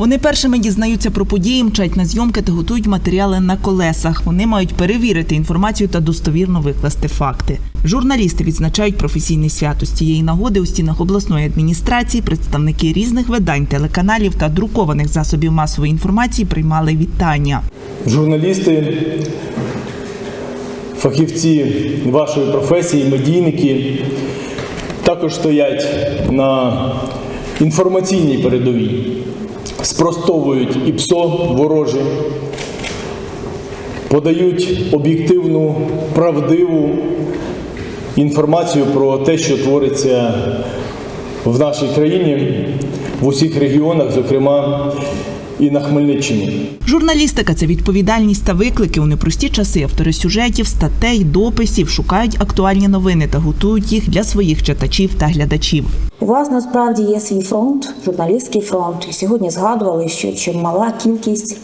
Вони першими дізнаються про події, мчать на зйомки та готують матеріали на колесах. Вони мають перевірити інформацію та достовірно викласти факти. Журналісти відзначають професійне свято. З цієї нагоди у стінах обласної адміністрації представники різних видань, телеканалів та друкованих засобів масової інформації приймали вітання. журналісти, фахівці вашої професії, медійники також стоять на інформаційній передовій, спростовують і ПСО ворожі, подають об'єктивну, правдиву інформацію про те, що твориться в нашій країні, в усіх регіонах, зокрема і на Хмельниччині. Журналістика це відповідальність та виклики у непрості часи. Автори сюжетів, статей, дописів шукають актуальні новини та готують їх для своїх читачів та глядачів. У вас насправді є свій фронт, журналістський фронт. І сьогодні згадували, що чимала кількість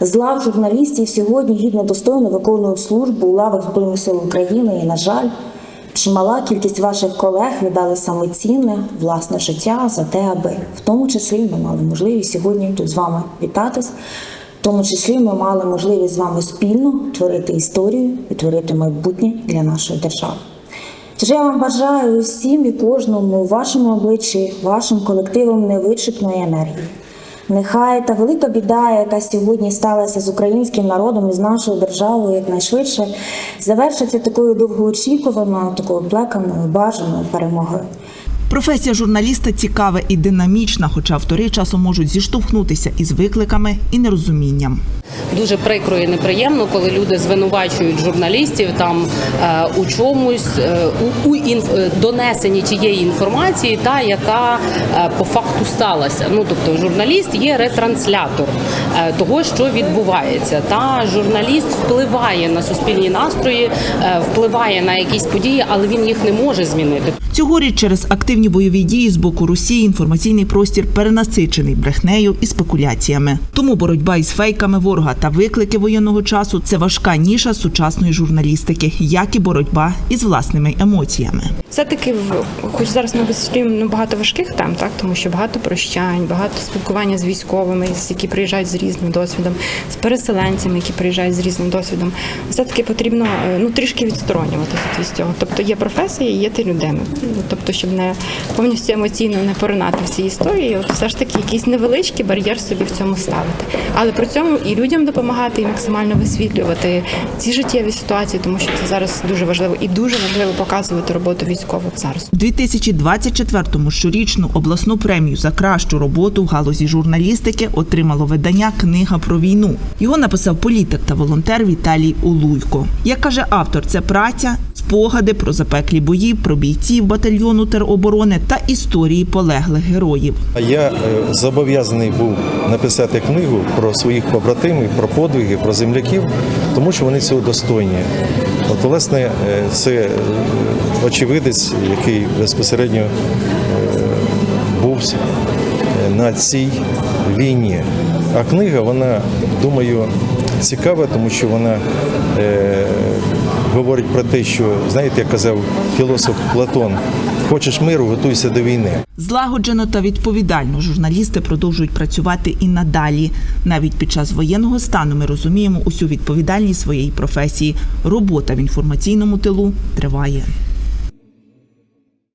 з лав журналістів сьогодні гідно достойно виконують службу у лавах Збройних сил України. І, на жаль, чимала кількість ваших колег віддали саме цінне власне життя за те, аби в тому числі ми мали можливість сьогодні тут з вами вітатись. В тому числі ми мали можливість з вами спільно творити історію і творити майбутнє для нашої держави. Тож я вам бажаю усім і кожному у вашому обличчі, вашим колективом невичерпної енергії. Нехай та велика біда, яка сьогодні сталася з українським народом і з нашою державою, якнайшвидше завершиться такою довгоочікуваною, такою плеканою, бажаною перемогою. Професія журналіста цікава і динамічна, хоча автори часом можуть зіштовхнутися із викликами і нерозумінням. Дуже прикро і неприємно, коли люди звинувачують журналістів там е, у чомусь е, у, у інф, е, донесенні тієї інформації, та яка по факту сталася. Ну тобто, журналіст є ретранслятор того, що відбувається. Та журналіст впливає на суспільні настрої, впливає на якісь події, але він їх не може змінити. Цьогоріч через активні бойові дії з боку Росії інформаційний простір перенасичений брехнею і спекуляціями. Тому боротьба із фейками ворога та виклики воєнного часу це важка ніша сучасної журналістики, як і боротьба із власними емоціями. Все-таки, в- хоч зараз ми висвітлюємо багато важких тем, так тому що багато прощань, багато спілкування з військовими, які приїжджають з різним досвідом, з переселенцями, які приїжджають з різним досвідом. Все-таки потрібно е, ну трішки відсторонюватися від цього. Тобто є професія, є ти людина. Ну, Тобто, щоб не повністю емоційно не поринати в ці історії, от все ж таки якийсь невеличкий бар'єр собі в цьому ставити. Але при цьому і людям допомагати, і максимально висвітлювати ці життєві ситуації, тому що це зараз дуже важливо і дуже важливо показувати роботу військових зараз. У 2024-му щорічну обласну премію за кращу роботу в галузі журналістики отримало видання Книга про війну. Його написав політик та волонтер Віталій Улуйко. Як каже автор, це праця, спогади про запеклі бої, про бійців батальйону тероборони та історії полеглих героїв. Я е, зобов'язаний був написати книгу про своїх побратимів, про подвиги, про земляків, тому що вони цього достойні. От, власне, е, це е, очевидець, який безпосередньо був на цій війні. А книга, вона, думаю, цікава, тому що вона говорить про те, що, знаєте, як казав філософ Платон, хочеш миру, готуйся до війни. Злагоджено та відповідально журналісти продовжують працювати і надалі. Навіть під час воєнного стану ми розуміємо усю відповідальність своєї професії. Робота в інформаційному тилу триває.